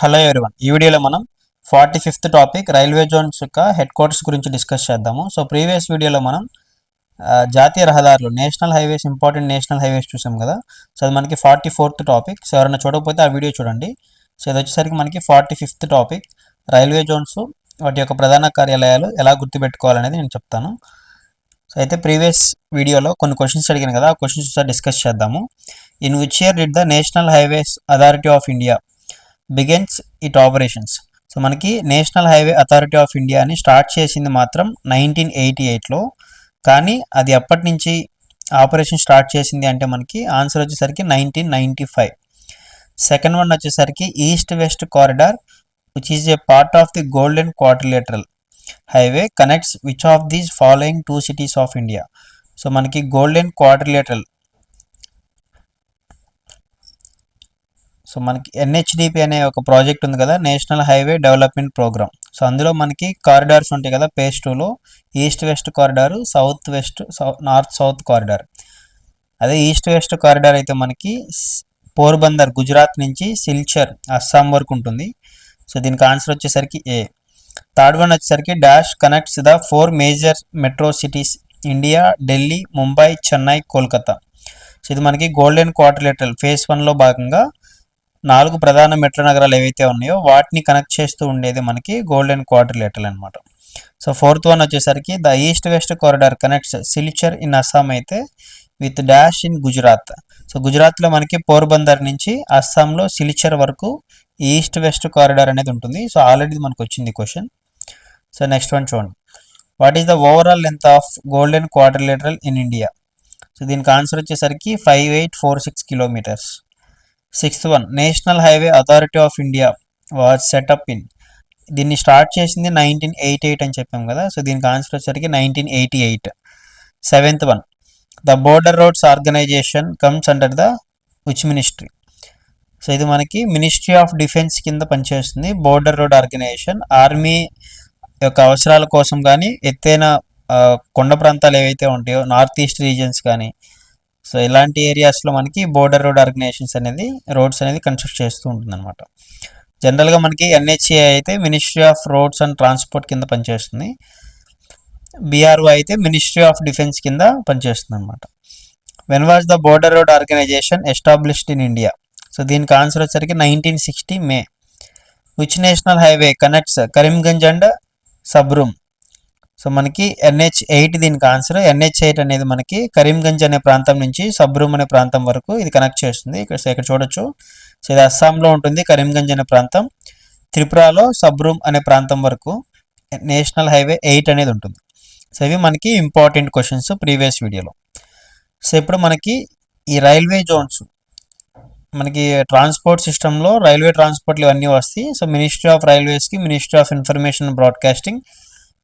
Hello everyone ఈ వీడియోలో మనం forty fifth topic railway zones యొక్క హెడ్ క్వార్టర్స్ గురించి డిస్కస్ చేద్దాము. సో ప్రీవియస్ వీడియోలో మనం జాతీయ రహదారులు national highways important national highways చూసాం కదా. సో అది మనకి ఫార్టీ ఫోర్త్ టాపిక్. సో ఎవరైనా చూడకపోతే ఆ వీడియో చూడండి. సో ఇది వచ్చేసరికి మనకి forty fifth topic. Railway zones వాటి యొక్క ప్రధాన కార్యాలయాలు ఎలా గుర్తుపెట్టుకోవాలనేది నేను చెప్తాను. సో అయితే ప్రీవియస్ వీడియోలో కొన్ని క్వశ్చన్స్ అడిగాను కదా. ఆ క్వశ్చన్స్ డిస్కస్ చేద్దాము. In which year did the national highways authority of India begins it operations so మనకి నేషనల్ హైవే అథారిటీ ఆఫ్ ఇండియాని స్టార్ట్ చేసింది మాత్రం నైన్టీన్ ఎయిటీ ఎయిట్లో కానీ అది ఎప్పటి నుంచి ఆపరేషన్ స్టార్ట్ చేసింది అంటే మనకి ఆన్సర్ వచ్చేసరికి nineteen ninety five second one వచ్చేసరికి east west corridor which is a part of the golden quadrilateral highway connects which of these following two cities of India so మనకి గోల్డెన్ క్వార్టిలేటరల్ సో మనకి NHDP అనే ఒక ప్రాజెక్ట్ ఉంది కదా national highway development program. So అందులో మనకి కారిడార్స్ ఉంటాయి కదా పేజ్ టూలో east west corridor south west north south corridor. అదే ఈస్ట్ వెస్ట్ కారిడార్ అయితే మనకి పోర్బందర్ గుజరాత్ నుంచి సిల్చర్ అస్సాం వరకు ఉంటుంది. సో దీనికి ఆన్సర్ వచ్చేసరికి ఏ. థర్డ్ వన్ వచ్చేసరికి dash connects the four major metro cities India Delhi Mumbai Chennai Kolkata. So ఇది మనకి గోల్డెన్ క్వార్టర్లేటరల్ ఫేజ్ వన్లో భాగంగా నాలుగు ప్రధాన మెట్రో నగరాలు ఏవైతే ఉన్నాయో వాటిని కనెక్ట్ చేస్తూ ఉండేది మనకి గోల్డెన్ క్వార్టర్లేటరల్ అనమాట సో ఫోర్త్ వన్ వచ్చేసరికి the east west corridor connects Silchar in Assam అయితే with dash in Gujarat so గుజరాత్లో మనకి పోర్బందర్ నుంచి అస్సాంలో సిలిచర్ వరకు ఈస్ట్ వెస్ట్ కారిడార్ అనేది ఉంటుంది. సో ఆల్రెడీ మనకు వచ్చింది క్వశ్చన్ సో నెక్స్ట్ వన్ చూడండి. What is the overall length of golden quadrilateral in India so దీనికి ఆన్సర్ వచ్చేసరికి five eight four six kilometres sixth one. National highway authority of India was set up in. దీన్ని start చేసింది nineteen eighty eight అని చెప్పాం కదా. So దీనికి answer వచ్చేసరికి nineteen eighty eight. Seventh one. The border roads organisation comes under the which ministry? So ఇది మనకి ministry of defence కింద పనిచేస్తుంది. Border road organisation. ఆర్మీ యొక్క అవసరాల కోసం కానీ ఎత్తైన కొండ ప్రాంతాలు ఏవైతే ఉంటాయో నార్త్ ఈస్ట్ రీజియన్స్ కానీ సో ఇలాంటి ఏరియాస్లో మనకి బోర్డర్ రోడ్ ఆర్గనైజేషన్స్ అనేది రోడ్స్ అనేది కన్స్ట్రక్ట్ చేస్తూ ఉంటుంది అనమాట జనరల్గా మనకి ఎన్హెచ్ఏ అయితే ministry of roads and transport కింద పనిచేస్తుంది. బీఆర్ఓ అయితే మినిస్ట్రీ ఆఫ్ డిఫెన్స్ కింద పనిచేస్తుంది అనమాట when was the border road organisation established in India so దీనికి ఆన్సర్ వచ్చేసరికి nineteen sixty May which national highway connects Karimganj and Sabroom so మనకి NH eight దీనికి ఆన్సర్ ఎన్హెచ్ ఎయిట్ అనేది మనకి కరీంగంజ్ అనే ప్రాంతం నుంచి సబ్రూమ్ అనే ప్రాంతం వరకు ఇది కనెక్ట్ చేస్తుంది. ఇక్కడ ఇక్కడ చూడొచ్చు. సో ఇది అస్సాంలో ఉంటుంది కరీంగంజ్ అనే ప్రాంతం. త్రిపురలో సబ్రూమ్ అనే ప్రాంతం వరకు నేషనల్ హైవే ఎయిట్ అనేది ఉంటుంది. సో ఇవి మనకి ఇంపార్టెంట్ క్వశ్చన్స్ ప్రీవియస్ వీడియోలో సో ఇప్పుడు మనకి ఈ రైల్వే జోన్స్ మనకి ట్రాన్స్పోర్ట్ సిస్టంలో రైల్వే ట్రాన్స్పోర్ట్లు ఇవన్నీ వస్తాయి. So ministry of రైల్వేస్కి ministry of information broadcasting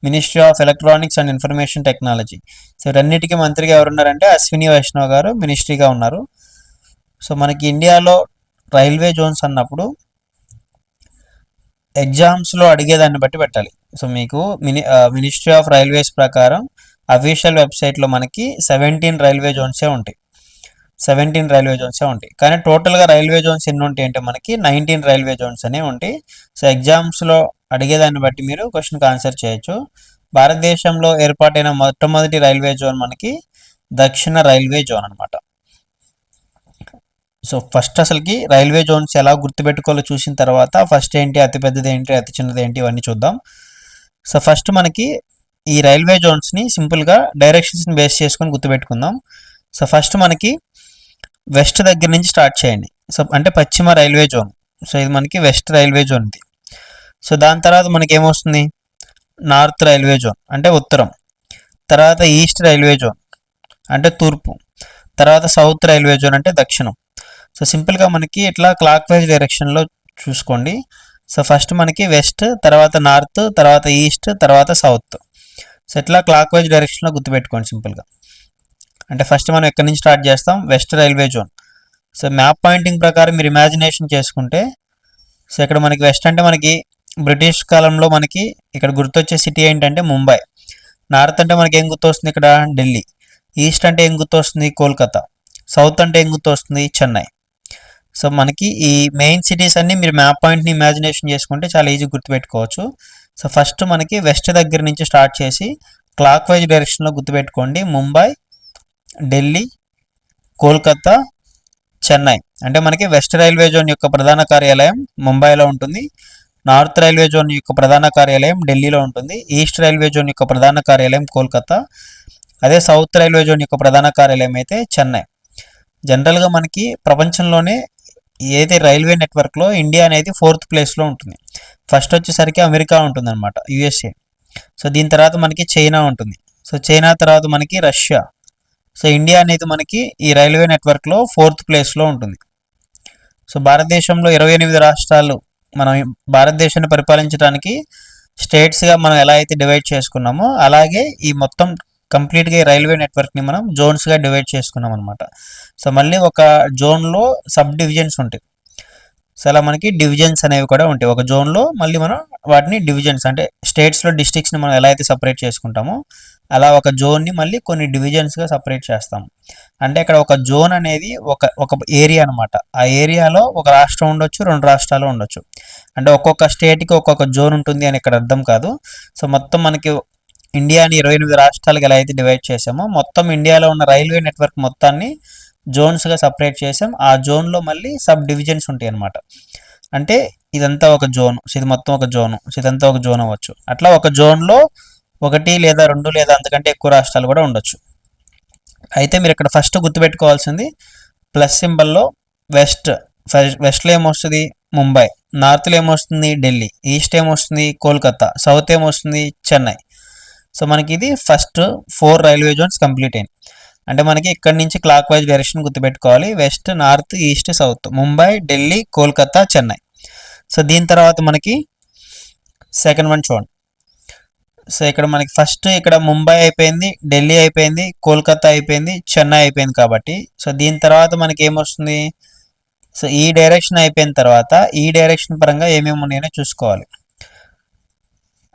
ministry of electronics and information technology. So రెండింటికి మంత్రిగా ఎవరున్నారంటే అశ్విని వైష్ణవ్ గారు మినిస్ట్రీగా ఉన్నారు. సో మనకి ఇండియాలో రైల్వే జోన్స్ అన్నప్పుడు ఎగ్జామ్స్లో అడిగేదాన్ని బట్టి పెట్టాలి. సో మీకు మిని మినిస్ట్రీ ఆఫ్ రైల్వేస్ ప్రకారం అఫీషియల్ వెబ్సైట్లో మనకి సెవెంటీన్ రైల్వే జోన్సే ఉంటాయి. సెవెంటీన్ రైల్వే జోన్సే ఉంటాయి. కానీ టోటల్గా రైల్వే జోన్స్ ఎన్ని ఉంటాయి అంటే మనకి నైన్టీన్ రైల్వే జోన్స్ అనేవి ఉంటాయి. సో ఎగ్జామ్స్లో అడిగేదాన్ని బట్టి మీరు క్వశ్చన్కి ఆన్సర్ చేయొచ్చు. భారతదేశంలో ఏర్పాటైన మొట్టమొదటి రైల్వే జోన్ మనకి దక్షిణ రైల్వే జోన్ అనమాట సో ఫస్ట్ అసలుకి రైల్వే జోన్స్ ఎలా గుర్తుపెట్టుకోవాలో చూసిన తర్వాత ఫస్ట్ ఏంటి అతిపెద్దది ఏంటి అతి చిన్నది ఏంటి ఇవన్నీ చూద్దాం. సో ఫస్ట్ మనకి ఈ రైల్వే జోన్స్ని సింపుల్గా డైరెక్షన్స్ని బేస్ చేసుకొని గుర్తుపెట్టుకుందాం. సో ఫస్ట్ మనకి వెస్ట్ దగ్గర నుంచి స్టార్ట్ చేయండి. సో అంటే పశ్చిమ రైల్వే జోన్. సో ఇది మనకి వెస్ట్ రైల్వే జోన్ ఇది సో దాని తర్వాత మనకి ఏమొస్తుంది నార్త్ రైల్వే జోన్ అంటే ఉత్తరం. తర్వాత ఈస్ట్ రైల్వే జోన్ అంటే తూర్పు. తర్వాత సౌత్ రైల్వే జోన్ అంటే దక్షిణం. సో సింపుల్గా మనకి ఇట్లా క్లాక్ వైజ్ డైరెక్షన్లో చూసుకోండి. సో ఫస్ట్ మనకి వెస్ట్ తర్వాత నార్త్ తర్వాత ఈస్ట్ తర్వాత సౌత్. సో ఇట్లా క్లాక్ వైజ్ డైరెక్షన్లో గుర్తుపెట్టుకోండి సింపుల్గా. అంటే ఫస్ట్ మనం ఎక్కడి నుంచి స్టార్ట్ చేస్తాం? West railway zone. So map pointing ప్రకారం మీరు ఇమాజినేషన్ చేసుకుంటే సో ఇక్కడ మనకి వెస్ట్ అంటే మనకి బ్రిటిష్ కాలంలో మనకి ఇక్కడ గుర్తొచ్చే సిటీ ఏంటంటే ముంబై. నార్త్ అంటే మనకి ఏం గుర్తొస్తుంది ఇక్కడ? ఢిల్లీ. ఈస్ట్ అంటే ఏం గుర్తొస్తుంది? కోల్కతా. సౌత్ అంటే ఏం గుర్తొస్తుంది? చెన్నై. సో మనకి ఈ మెయిన్ సిటీస్ అన్ని మీరు మ్యాప్ పాయింట్ని ఇమాజినేషన్ చేసుకుంటే చాలా ఈజీ గుర్తుపెట్టుకోవచ్చు. సో ఫస్ట్ మనకి వెస్ట్ దగ్గర నుంచి స్టార్ట్ చేసి క్లాక్ వైజ్ డైరెక్షన్లో గుర్తుపెట్టుకోండి. ముంబై ఢిల్లీ కోల్కతా చెన్నై. అంటే మనకి వెస్ట్ రైల్వే జోన్ యొక్క ప్రధాన కార్యాలయం ముంబైలో ఉంటుంది. నార్త్ రైల్వే జోన్ యొక్క ప్రధాన కార్యాలయం ఢిల్లీలో ఉంటుంది. ఈస్ట్ రైల్వే జోన్ యొక్క ప్రధాన కార్యాలయం కోల్కతా. అదే సౌత్ రైల్వే జోన్ యొక్క ప్రధాన కార్యాలయం అయితే చెన్నై. జనరల్గా మనకి ప్రపంచంలోనే ఏదైతే రైల్వే నెట్వర్క్లో ఇండియా అనేది ఫోర్త్ ప్లేస్లో ఉంటుంది. ఫస్ట్ వచ్చేసరికి అమెరికా ఉంటుంది అనమాట యుఎస్ఏ. సో దీని తర్వాత మనకి చైనా ఉంటుంది. సో చైనా తర్వాత మనకి రష్యా. సో ఇండియా అనేది మనకి ఈ రైల్వే నెట్వర్క్లో ఫోర్త్ ప్లేస్లో ఉంటుంది. సో భారతదేశంలో ఇరవై ఎనిమిది రాష్ట్రాలు మనం భారతదేశాన్ని పరిపాలించడానికి స్టేట్స్గా మనం ఎలా అయితే డివైడ్ చేసుకున్నామో అలాగే ఈ మొత్తం కంప్లీట్గా ఈ రైల్వే నెట్వర్క్ని మనం జోన్స్గా డివైడ్ చేసుకున్నాం అనమాట సో మళ్ళీ ఒక జోన్లో సబ్ డివిజన్స్ ఉంటాయి. సో అలా మనకి డివిజన్స్ అనేవి కూడా ఉంటాయి. ఒక జోన్లో మళ్ళీ మనం వాటిని డివిజన్స్ అంటే స్టేట్స్లో డిస్ట్రిక్ట్స్ని మనం ఎలా అయితే సపరేట్ చేసుకుంటామో అలా ఒక జోన్ని మళ్ళీ కొన్ని డివిజన్స్గా సపరేట్ చేస్తాం. అంటే ఇక్కడ ఒక జోన్ అనేది ఒక ఒక ఏరియా అనమాట ఆ ఏరియాలో ఒక రాష్ట్రం ఉండొచ్చు రెండు రాష్ట్రాలు ఉండొచ్చు. అంటే ఒక్కొక్క స్టేట్కి ఒక్కొక్క జోన్ ఉంటుంది అని ఇక్కడ అర్థం కాదు. సో మొత్తం మనకి ఇండియాని ఇరవై ఎనిమిది రాష్ట్రాలకు ఎలా అయితే డివైడ్ చేసామో మొత్తం ఇండియాలో ఉన్న రైల్వే నెట్వర్క్ మొత్తాన్ని జోన్స్గా సపరేట్ చేసాం ఆ జోన్లో మళ్ళీ సబ్ డివిజన్స్ ఉంటాయి అన్నమాట. అంటే ఇదంతా ఒక జోన్ ఇది మొత్తం ఒక జోను ఇదంతా ఒక జోన్ అవ్వచ్చు. అట్లా ఒక జోన్లో ఒకటి లేదా రెండు లేదా అంతకంటే ఎక్కువ రాష్ట్రాలు కూడా ఉండొచ్చు. అయితే మీరు ఇక్కడ ఫస్ట్ గుర్తుపెట్టుకోవాల్సింది ప్లస్ సింబల్లో వెస్ట్ వెస్ట్లో ఏమొస్తుంది? ముంబై. నార్త్లో ఏమొస్తుంది? ఢిల్లీ. ఈస్ట్ ఏమొస్తుంది? కోల్కతా. సౌత్ ఏమొస్తుంది? చెన్నై. సో మనకి ఇది first four railway zones complete అయింది అంటే మనకి ఇక్కడ నుంచి క్లాక్ వైజ్ డైరెక్షన్ గుర్తుపెట్టుకోవాలి. West north east south Mumbai Delhi Kolkata Chennai. So దీని తర్వాత మనకి సెకండ్ వన్ చూడండి. సో ఇక్కడ మనకి ఫస్ట్ ఇక్కడ ముంబై అయిపోయింది ఢిల్లీ అయిపోయింది కోల్కతా అయిపోయింది చెన్నై అయిపోయింది కాబట్టి. సో దీని తర్వాత మనకి ఏమొస్తుంది? సో ఈ డైరెక్షన్ అయిపోయిన తర్వాత ఈ డైరెక్షన్ పరంగా ఏమేమి ఉన్నాయో చూసుకోవాలి.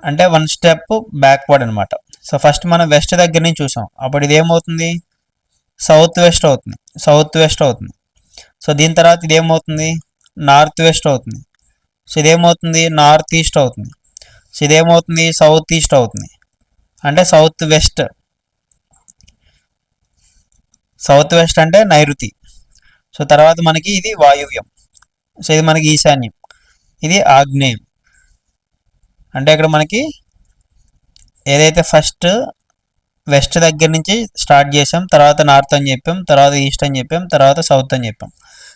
అంటే వన్ స్టెప్ బ్యాక్వర్డ్ అనమాట సో ఫస్ట్ మనం వెస్ట్ దగ్గర నుంచి చూసాం. అప్పుడు ఇది ఏమవుతుంది? సౌత్ వెస్ట్ అవుతుంది. సౌత్ వెస్ట్ అవుతుంది. సో దీని తర్వాత ఇది ఏమవుతుంది? నార్త్ వెస్ట్ అవుతుంది. సో ఇదేమవుతుంది నార్త్ ఈస్ట్ అవుతుంది. సో ఇదేమవుతుంది? సౌత్ ఈస్ట్ అవుతుంది. అంటే సౌత్ వెస్ట్. సౌత్ వెస్ట్ అంటే నైరుతి. సో తర్వాత మనకి ఇది వాయువ్యం. సో ఇది మనకి ఈశాన్యం. ఇది ఆగ్నేయం. అంటే ఇక్కడ మనకి ఏదైతే ఫస్ట్ వెస్ట్ దగ్గర నుంచి స్టార్ట్ చేసాం తర్వాత నార్త్ అని చెప్పాం తర్వాత ఈస్ట్ అని చెప్పాం తర్వాత సౌత్ అని చెప్పాం.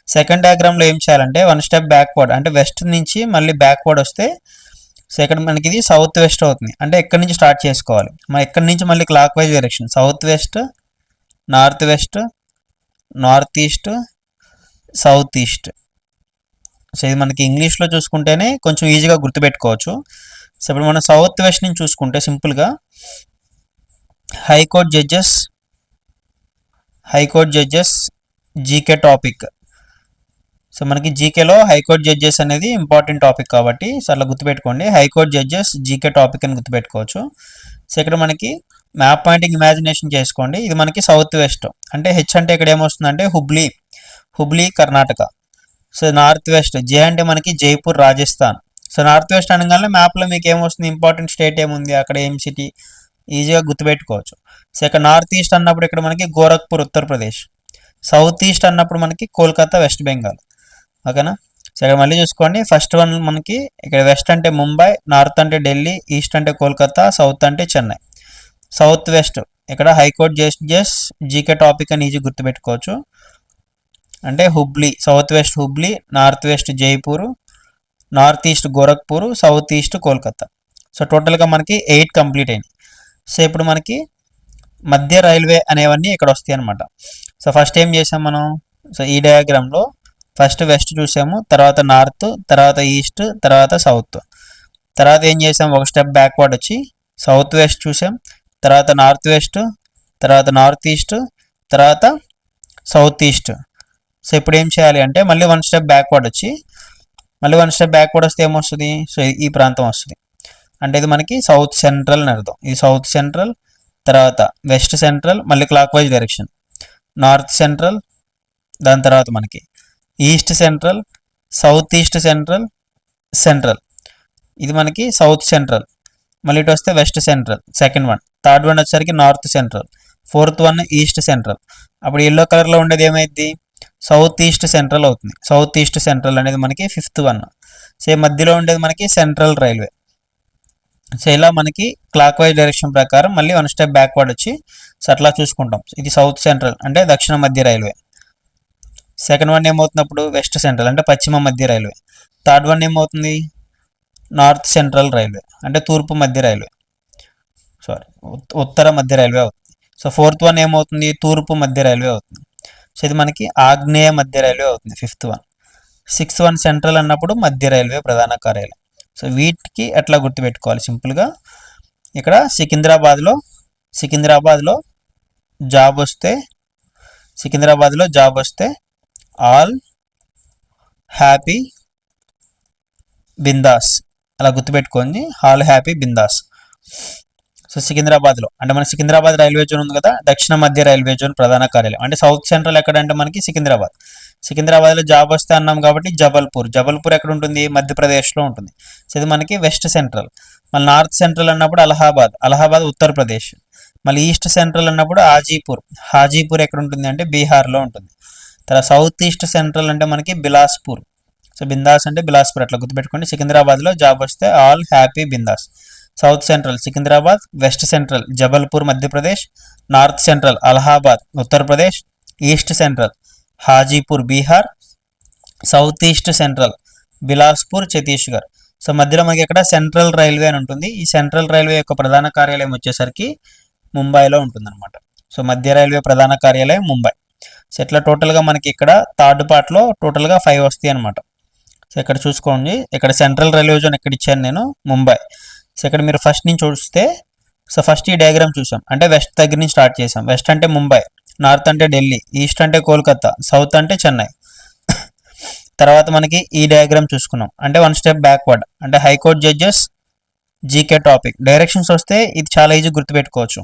సెకండ్ డయాగ్రామ్లో ఏం చేయాలంటే వన్ స్టెప్ బ్యాక్వర్డ్ అంటే వెస్ట్ నుంచి మళ్ళీ బ్యాక్వర్డ్ వస్తే సో ఇక్కడ మనకి ఇది సౌత్ వెస్ట్ అవుతుంది. అంటే ఎక్కడి నుంచి స్టార్ట్ చేసుకోవాలి? మన ఎక్కడి నుంచి మళ్ళీ clockwise direction south west north west north east south east so ఇది మనకి ఇంగ్లీష్లో చూసుకుంటేనే కొంచెం ఈజీగా గుర్తుపెట్టుకోవచ్చు. సో ఇప్పుడు మనం సౌత్ వెస్ట్ నుంచి చూసుకుంటే సింపుల్గా high court judges high court judges GK topic so మనకి జీకేలో హైకోర్ట్ జడ్జెస్ అనేది ఇంపార్టెంట్ టాపిక్ కాబట్టి సో గుర్తుపెట్టుకోండి. High court judges GK topic అని గుర్తుపెట్టుకోవచ్చు. సో ఇక్కడ మనకి మ్యాప్ పాయింటింగ్ ఇమాజినేషన్ చేసుకోండి. ఇది మనకి సౌత్ వెస్ట్. అంటే హెచ్ అంటే ఇక్కడ ఏమొస్తుందంటే Hubli Hubli Karnataka. So north west J అంటే మనకి Jaipur Rajasthan. So north west అనగానే మ్యాప్లో మీకు ఏమొస్తుంది? ఇంపార్టెంట్ స్టేట్ ఏముంది? అక్కడ ఏం సిటీ? ఈజీగా గుర్తుపెట్టుకోవచ్చు. సో ఇక్కడ నార్త్ ఈస్ట్ అన్నప్పుడు ఇక్కడ మనకి గోరఖ్పూర్ ఉత్తరప్రదేశ్. సౌత్ ఈస్ట్ అన్నప్పుడు మనకి కోల్కతా వెస్ట్ బెంగాల్. ఓకేనా? సో ఇక్కడ మళ్ళీ చూసుకోండి. ఫస్ట్ వన్ మనకి ఇక్కడ వెస్ట్ అంటే ముంబై నార్త్ అంటే ఢిల్లీ ఈస్ట్ అంటే కోల్కతా సౌత్ అంటే చెన్నై. సౌత్ వెస్ట్ ఇక్కడ high court justice GK topic అని ఈజీ గుర్తుపెట్టుకోవచ్చు. అంటే Hubli south west Hubli north west Jaipur north east Gorakhpur south east Kolkata. So టోటల్గా మనకి ఎయిట్ కంప్లీట్ అయింది సో ఇప్పుడు మనకి మధ్య రైల్వే అనేవన్నీ ఇక్కడ వస్తాయి అనమాట సో ఫస్ట్ ఏం చేసాం మనం? సో ఈ డయాగ్రామ్లో ఫస్ట్ వెస్ట్ చూసాము తర్వాత నార్త్ తర్వాత ఈస్ట్ తర్వాత సౌత్. తర్వాత ఏం చేసాం? ఒక స్టెప్ బ్యాక్వర్డ్ వచ్చి సౌత్ వెస్ట్ చూసాం తర్వాత నార్త్ వెస్ట్ తర్వాత నార్త్ ఈస్ట్ తర్వాత సౌత్ ఈస్ట్. సో ఇప్పుడు ఏం చేయాలి అంటే మళ్ళీ వన్ స్టెప్ బ్యాక్వర్డ్ వచ్చి మళ్ళీ వన్ స్టెప్ బ్యాక్వర్డ్ వస్తే ఏమొస్తుంది? సో ఈ ప్రాంతం వస్తుంది. అంటే ఇది మనకి సౌత్ సెంట్రల్ అని అర్థం. ఇది సౌత్ సెంట్రల్ తర్వాత వెస్ట్ సెంట్రల్ మళ్ళీ clockwise direction north central దాని తర్వాత మనకి. East central south east central central. ఇది మనకి సౌత్ సెంట్రల్. మళ్ళీ ఇటు వస్తే west central second one. Third one వచ్చేసరికి north central. Fourth one east central. అప్పుడు ఎల్లో కలర్లో ఉండేది ఏమైంది సౌత్ ఈస్ట్ సెంట్రల్ అవుతుంది. సౌత్ ఈస్ట్ సెంట్రల్ అనేది మనకి ఫిఫ్త్ వన్. సో మధ్యలో ఉండేది మనకి సెంట్రల్ రైల్వే. సో ఇలా మనకి క్లాక్ వైజ్ డైరెక్షన్ ప్రకారం మళ్ళీ వన్ స్టెప్ బ్యాక్వర్డ్ వచ్చి సో అట్లా చూసుకుంటాం. ఇది సౌత్ సెంట్రల్ అంటే దక్షిణ మధ్య రైల్వే. సెకండ్ వన్ ఏమవుతున్నప్పుడు వెస్ట్ సెంట్రల్ అంటే పశ్చిమ మధ్య రైల్వే. థర్డ్ వన్ ఏమవుతుంది? నార్త్ సెంట్రల్ రైల్వే అంటే తూర్పు మధ్య రైల్వే. సారీ ఉత్తర మధ్య రైల్వే అవుతుంది. సో ఫోర్త్ వన్ ఏమవుతుంది? తూర్పు మధ్య రైల్వే అవుతుంది. సో ఇది మనకి ఆగ్నేయ మధ్య రైల్వే అవుతుంది fifth one. Sixth one central అన్నప్పుడు మధ్య రైల్వే ప్రధాన కార్యాలయం. సో వీటికి ఎట్లా గుర్తుపెట్టుకోవాలి? సింపుల్గా ఇక్కడ సికింద్రాబాద్లో సికింద్రాబాద్లో జాబ్ వస్తే సికింద్రాబాద్లో జాబ్ వస్తే ఆల్ హ్యాపీ బిందాస్. అలా గుర్తుపెట్టుకోండి ఆల్ హ్యాపీ బిందాస్. సో సికింద్రాబాద్లో అంటే మన సికింద్రాబాద్ రైల్వే జోన్ ఉంది కదా దక్షిణ మధ్య రైల్వే జోన్ ప్రధాన కార్యాలయం. అంటే సౌత్ సెంట్రల్ ఎక్కడంటే మనకి సికింద్రాబాద్. సికింద్రాబాద్లో జాబ్ వస్తే అన్నాం కాబట్టి జబల్పూర్. జబల్పూర్ ఎక్కడ ఉంటుంది? మధ్యప్రదేశ్లో ఉంటుంది. సో ఇది మనకి వెస్ట్ సెంట్రల్. మళ్ళీ నార్త్ సెంట్రల్ అన్నప్పుడు అలహాబాద్ అలహాబాద్ ఉత్తరప్రదేశ్. మళ్ళీ ఈస్ట్ సెంట్రల్ అన్నప్పుడు హాజీపూర్ హాజీపూర్ ఎక్కడ ఉంటుంది అంటే బీహార్లో ఉంటుంది. తర్వాత సౌత్ ఈస్ట్ సెంట్రల్ అంటే మనకి బిలాస్పూర్. సో బిందాస్ అంటే బిలాస్పూర్ అట్లా గుర్తుపెట్టుకోండి. సికింద్రాబాద్లో జాబ్ వస్తే all happy bindaas. South central Secunderabad west central Jabalpur Madhya Pradesh north central Allahabad Uttar Pradesh east central Hajipur Bihar south east central Bilaspur Chhattisgarh. So మధ్యలో మనకి ఇక్కడ సెంట్రల్ రైల్వే అని ఉంటుంది. ఈ సెంట్రల్ రైల్వే యొక్క ప్రధాన కార్యాలయం వచ్చేసరికి ముంబైలో ఉంటుందన్నమాట. సో మధ్య రైల్వే ప్రధాన కార్యాలయం ముంబై. సో ఇట్లా టోటల్గా మనకి ఇక్కడ థర్డ్ పార్ట్లో టోటల్గా ఫైవ్ వస్తాయి అనమాట సో ఇక్కడ చూసుకోండి. ఇక్కడ సెంట్రల్ రైల్వే జోన్ ఎక్కడ ఇచ్చాను నేను ముంబై. సో ఇక్కడ మీరు ఫస్ట్ నుంచి చూస్తే సో ఫస్ట్ ఈ డయాగ్రామ్ చూసాం. అంటే వెస్ట్ దగ్గర నుంచి స్టార్ట్ చేసాం. వెస్ట్ అంటే ముంబై నార్త్ అంటే ఢిల్లీ ఈస్ట్ అంటే కోల్కతా సౌత్ అంటే చెన్నై. తర్వాత మనకి ఈ డయాగ్రామ్ చూసుకున్నాం. అంటే వన్ స్టెప్ బ్యాక్వర్డ్. అంటే high court judges GK topic. Directions వస్తే ఇది చాలా ఈజీ గుర్తుపెట్టుకోవచ్చు.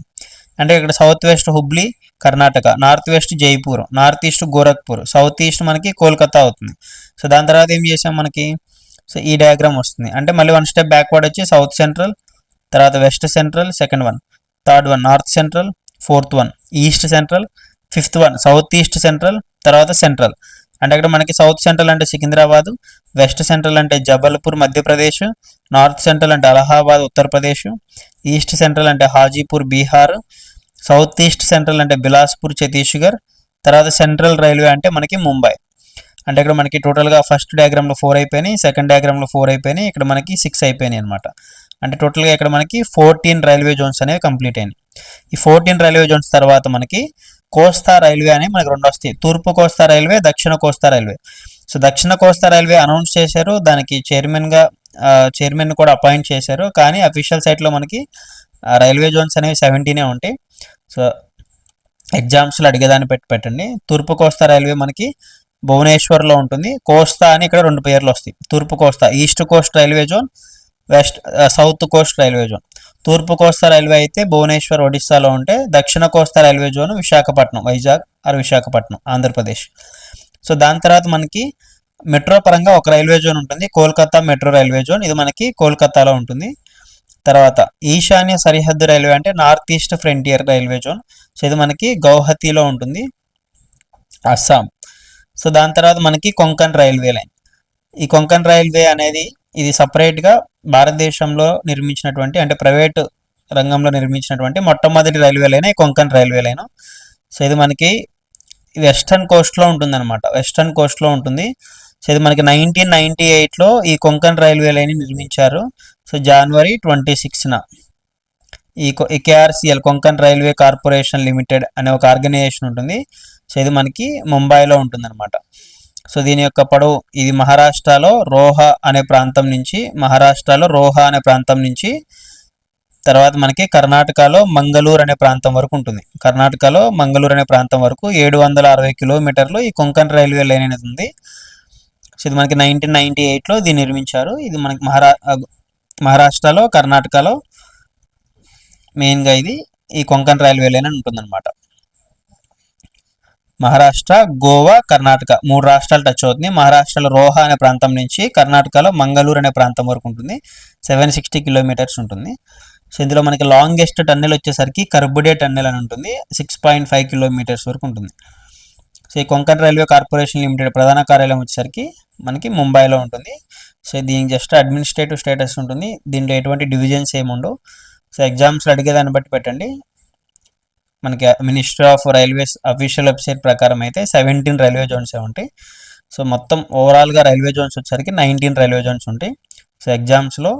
అంటే ఇక్కడ south west Hubli Karnataka. North west Jaipur north east Gorakhpur. South east మనకి కోల్కతా అవుతుంది. సో దాని తర్వాత ఏం చేసాం మనకి? సో ఈ డయాగ్రామ్ వస్తుంది. అంటే మళ్ళీ వన్ స్టెప్ బ్యాక్వర్డ్ వచ్చి సౌత్ సెంట్రల్ తర్వాత west central second one third one north central fourth one east central fifth one south east central తర్వాత సెంట్రల్ అంటే అక్కడ మనకి సౌత్ సెంట్రల్ అంటే సికింద్రాబాద్ వెస్ట్ సెంట్రల్ అంటే జబల్పూర్ మధ్యప్రదేశ్ నార్త్ సెంట్రల్ అంటే అలహాబాద్ ఉత్తరప్రదేశ్ ఈస్ట్ సెంట్రల్ అంటే Hajipur Bihar south east central అంటే బిలాస్పూర్ ఛత్తీస్గఢ్ తర్వాత సెంట్రల్ రైల్వే అంటే మనకి ముంబై. అంటే ఇక్కడ మనకి టోటల్గా ఫస్ట్ డయాగ్రామ్లో ఫోర్ అయిపోయినాయి సెకండ్ డయాగ్రామ్లో ఫోర్ అయిపోయినాయి ఇక్కడ మనకి సిక్స్ అయిపోయినాయి అనమాట అంటే టోటల్గా ఇక్కడ మనకి ఫోర్టీన్ రైల్వే జోన్స్ అనేవి కంప్లీట్ అయినాయి. ఈ ఫోర్టీన్ రైల్వే జోన్స్ తర్వాత మనకి కోస్తా రైల్వే అని మనకి రెండు వస్తాయి. తూర్పు కోస్తా రైల్వే దక్షిణ కోస్తా రైల్వే. సో దక్షిణ కోస్తా రైల్వే అనౌన్స్ చేశారు. దానికి చైర్మన్గా చైర్మన్ కూడా అపాయింట్ చేశారు. కానీ అఫీషియల్ సైట్లో మనకి రైల్వే జోన్స్ అనేవి సెవెంటీనే ఉంటాయి. సో ఎగ్జామ్స్లో అడిగేదాన్ని పెట్టి పెట్టండి. తూర్పు కోస్తా రైల్వే మనకి భువనేశ్వర్లో ఉంటుంది. కోస్తా అని ఇక్కడ రెండు పేర్లు వస్తాయి. తూర్పు కోస్తా east coast railway zone west south coast railway zone. తూర్పు కోస్తా రైల్వే అయితే భువనేశ్వర్ ఒడిస్సాలో ఉంటే దక్షిణ కోస్తా railway zone Visakhapatnam Vizag or Visakhapatnam Andhra Pradesh. So దాని తర్వాత మనకి మెట్రో పరంగా ఒక రైల్వే జోన్ ఉంటుంది. Kolkata metro railway zone. ఇది మనకి కోల్కతాలో ఉంటుంది. తర్వాత ఈశాన్య సరిహద్దు రైల్వే అంటే north east frontier railway zone. So ఇది మనకి గౌహతిలో ఉంటుంది. అస్సాం. సో దాని తర్వాత మనకి కొంకన్ రైల్వే లైన్. ఈ కొంకన్ రైల్వే అనేది ఇది సపరేట్గా భారతదేశంలో నిర్మించినటువంటి అంటే ప్రైవేట్ రంగంలో నిర్మించినటువంటి మొట్టమొదటి రైల్వే లైన్ ఈ కొంకన్ రైల్వే లైన్. సో ఇది మనకి వెస్టర్న్ కోస్ట్లో ఉంటుంది అనమాట వెస్టర్న్ కోస్ట్లో ఉంటుంది. సో ఇది మనకి నైన్టీన్ నైన్టీ ఎయిట్లో ఈ కొంకన్ రైల్వే లైన్ నిర్మించారు. సో జనవరి ట్వంటీ సిక్స్న ఈ ఈ KRCL Konkan railway corporation limited అనే ఒక ఆర్గనైజేషన్ ఉంటుంది. సో ఇది మనకి ముంబైలో ఉంటుందన్నమాట. సో దీని యొక్క పొడవు ఇది మహారాష్ట్రలో రోహా అనే ప్రాంతం నుంచి మహారాష్ట్రలో రోహా అనే ప్రాంతం నుంచి తర్వాత మనకి కర్ణాటకలో మంగళూరు అనే ప్రాంతం వరకు ఉంటుంది. కర్ణాటకలో మంగళూరు అనే ప్రాంతం వరకు ఏడు వందల అరవై కిలోమీటర్లు ఈ కొంకన్ రైల్వే లైన్ అనేది ఉంది. సో ఇది మనకి నైన్టీన్ నైన్టీ ఎయిట్లో దీన్ని నిర్మించారు. ఇది మనకి మహారా మహారాష్ట్రలో కర్ణాటకలో మెయిన్గా ఇది. ఈ కొంకన్ రైల్వే లైన్ అని ఉంటుందన్నమాట. మహారాష్ట్ర గోవా కర్ణాటక మూడు రాష్ట్రాలు టచ్ అవుతుంది మహారాష్ట్రలో రోహా అనే ప్రాంతం నుంచి కర్ణాటకలో మంగళూరు అనే ప్రాంతం వరకు ఉంటుంది. సెవెన్ సిక్స్టీ కిలోమీటర్స్ ఉంటుంది. సో ఇందులో మనకి లాంగెస్ట్ టన్నెల్ వచ్చేసరికి కర్బుడే టన్నెల్ అని ఉంటుంది. సిక్స్ పాయింట్ ఫైవ్ కిలోమీటర్స్ వరకు ఉంటుంది. సో ఈ కొంకణ్ రైల్వే కార్పొరేషన్ లిమిటెడ్ ప్రధాన కార్యాలయం వచ్చేసరికి మనకి ముంబైలో ఉంటుంది. సో దీనికి జస్ట్ అడ్మినిస్ట్రేటివ్ స్టేటస్ ఉంటుంది. దీంట్లో ఎటువంటి డివిజన్స్ ఏమి ఉండవు. సో ఎగ్జామ్స్లో అడిగేదాన్ని బట్టి పెట్టండి. మనకి ministry of railways official website ప్రకారం అయితే సెవెంటీన్ రైల్వే జోన్స్ ఉంటాయి. సో మొత్తం ఓవరాల్గా రైల్వే జోన్స్ వచ్చేసరికి నైన్టీన్ రైల్వే జోన్స్ ఉంటాయి. సో ఎగ్జామ్స్లో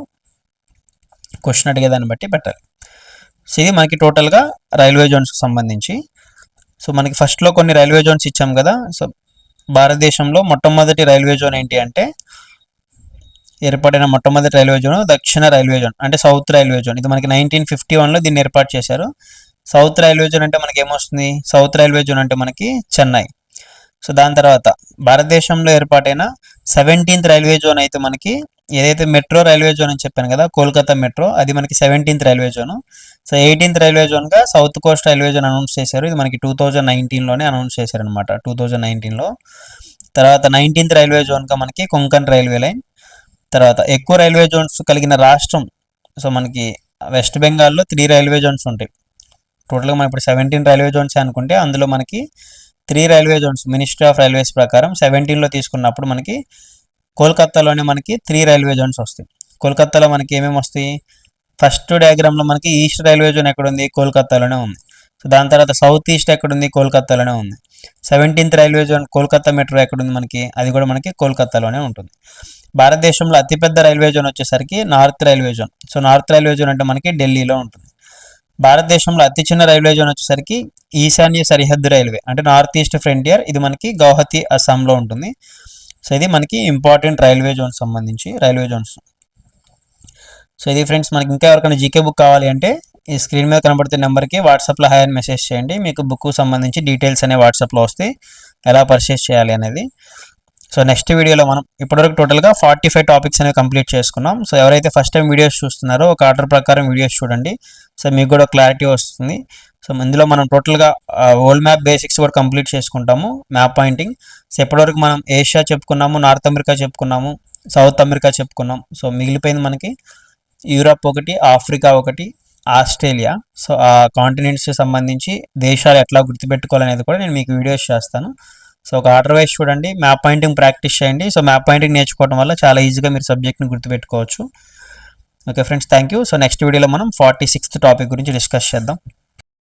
క్వశ్చన్ అడిగేదాన్ని బట్టి పెట్టాలి. సో ఇది మనకి టోటల్గా రైల్వే జోన్స్కి సంబంధించి. సో మనకి ఫస్ట్లో కొన్ని రైల్వే జోన్స్ ఇచ్చాం కదా. సో భారతదేశంలో మొట్టమొదటి రైల్వే జోన్ ఏంటి అంటే ఏర్పడిన మొట్టమొదటి రైల్వే జోన్ దక్షిణ రైల్వే జోన్ అంటే సౌత్ రైల్వే జోన్ ఇది మనకి నైన్టీన్ ఫిఫ్టీ వన్లో దీన్ని ఏర్పాటు చేశారు. సౌత్ రైల్వే జోన్ అంటే మనకి ఏమొస్తుంది? సౌత్ రైల్వే జోన్ అంటే మనకి చెన్నై. సో దాని తర్వాత భారతదేశంలో ఏర్పాటైన సెవెంటీన్త్ రైల్వే జోన్ అయితే మనకి ఏదైతే మెట్రో రైల్వే జోన్ అని చెప్పాను కదా కోల్కతా మెట్రో అది మనకి seventeenth railway zone so eighteenth railway జోన్గా south coast railway zone announce చేశారు. ఇది మనకి టూ థౌజండ్ నైన్టీన్లోనే అనౌన్స్ చేశారనమాట టూ థౌజండ్ నైన్టీన్లో తర్వాత నైన్టీన్త్ రైల్వే జోన్గా మనకి కొంకణ్ రైల్వే లైన్ తర్వాత ఎక్కువ రైల్వే జోన్స్ కలిగిన రాష్ట్రం సో మనకి వెస్ట్ బెంగాల్లో త్రీ రైల్వే జోన్స్ ఉంటాయి. టోటల్గా మనం ఇప్పుడు సెవెంటీన్ రైల్వే జోన్స్ అనుకుంటే అందులో మనకి three railway zones ministry of railways ప్రకారం సెవెంటీన్లో తీసుకున్నప్పుడు మనకి కోల్కత్తాలోనే మనకి త్రీ రైల్వే జోన్స్ వస్తాయి. కోల్కత్తాలో మనకి ఏమేమి వస్తాయి? ఫస్ట్ డయాగ్రామ్లో మనకి ఈస్ట్ రైల్వే జోన్ ఎక్కడ ఉంది కోల్కత్తాలోనే ఉంది. సో దాని తర్వాత సౌత్ ఈస్ట్ ఎక్కడ ఉంది కోల్కత్తాలోనే ఉంది. Seventeenth railway zone Kolkata metro ఎక్కడ ఉంది మనకి? అది కూడా మనకి కోల్కత్తాలోనే ఉంటుంది. భారతదేశంలో అతిపెద్ద రైల్వే జోన్ వచ్చేసరికి north railway zone so north railway zone అంటే మనకి ఢిల్లీలో ఉంటుంది. భారతదేశంలో అతి చిన్న రైల్వే జోన్ వచ్చేసరికి ఈశాన్య సరిహద్దు రైల్వే అంటే నార్త్ ఈస్ట్ ఫ్రంటియర్ ఇది మనకి గౌహతి అస్సాంలో ఉంటుంది. సో ఇది మనకి ఇంపార్టెంట్ రైల్వే జోన్ సంబంధించి రైల్వే జోన్స్ సో ఇది ఫ్రెండ్స్ మనకి ఇంకా ఎవరికైనా జీకే బుక్ కావాలి అంటే ఈ స్క్రీన్ మీద కనబడుతున్న నెంబర్కి వాట్సాప్లో హాయ్ అని మెసేజ్ చేయండి. మీకు బుక్ సంబంధించి డీటెయిల్స్ అనే వాట్సాప్లో వస్తాయి. ఎలా పర్చేస్ చేయాలి అనేది. సో నెక్స్ట్ వీడియోలో మనం ఇప్పటివరకు టోటల్గా ఫార్టీ ఫైవ్ టాపిక్స్ అనేవి కంప్లీట్ చేసుకున్నాం. సో ఎవరైతే ఫస్ట్ టైం వీడియోస్ చూస్తున్నారో ఒక ఆర్డర్ ప్రకారం వీడియోస్ చూడండి. సో మీకు కూడా క్లారిటీ వస్తుంది. సో ఇందులో మనం టోటల్గా ఓల్డ్ మ్యాప్ బేసిక్స్ కూడా కంప్లీట్ చేసుకుంటాము. మ్యాప్ పాయింటింగ్ సో ఇప్పటివరకు మనం ఏషియా చెప్పుకున్నాము నార్త్ అమెరికా చెప్పుకున్నాము సౌత్ అమెరికా చెప్పుకున్నాం. సో మిగిలిపోయింది మనకి యూరప్ ఒకటి ఆఫ్రికా ఒకటి ఆస్ట్రేలియా. సో ఆ కాంటినెంట్స్కి సంబంధించి దేశాలు ఎట్లా గుర్తుపెట్టుకోవాలనేది కూడా నేను మీకు వీడియోస్ చేస్తాను. సో ఒక ఆర్డర్ వైజ్ చూడండి మ్యాప్ పాయింటింగ్ ప్రాక్టీస్ చేయండి. సో మ్యాప్ పాయింటింగ్ నేర్చుకోవడం వల్ల చాలా ఈజీగా మీరు సబ్జెక్ట్ని గుర్తుపెట్టుకోవచ్చు. Okay friends thank you. So next వీడియోలో మనం ఫార్టీ సిక్స్త్ టాపిక్ గురించి డిస్కస్ చేద్దాం.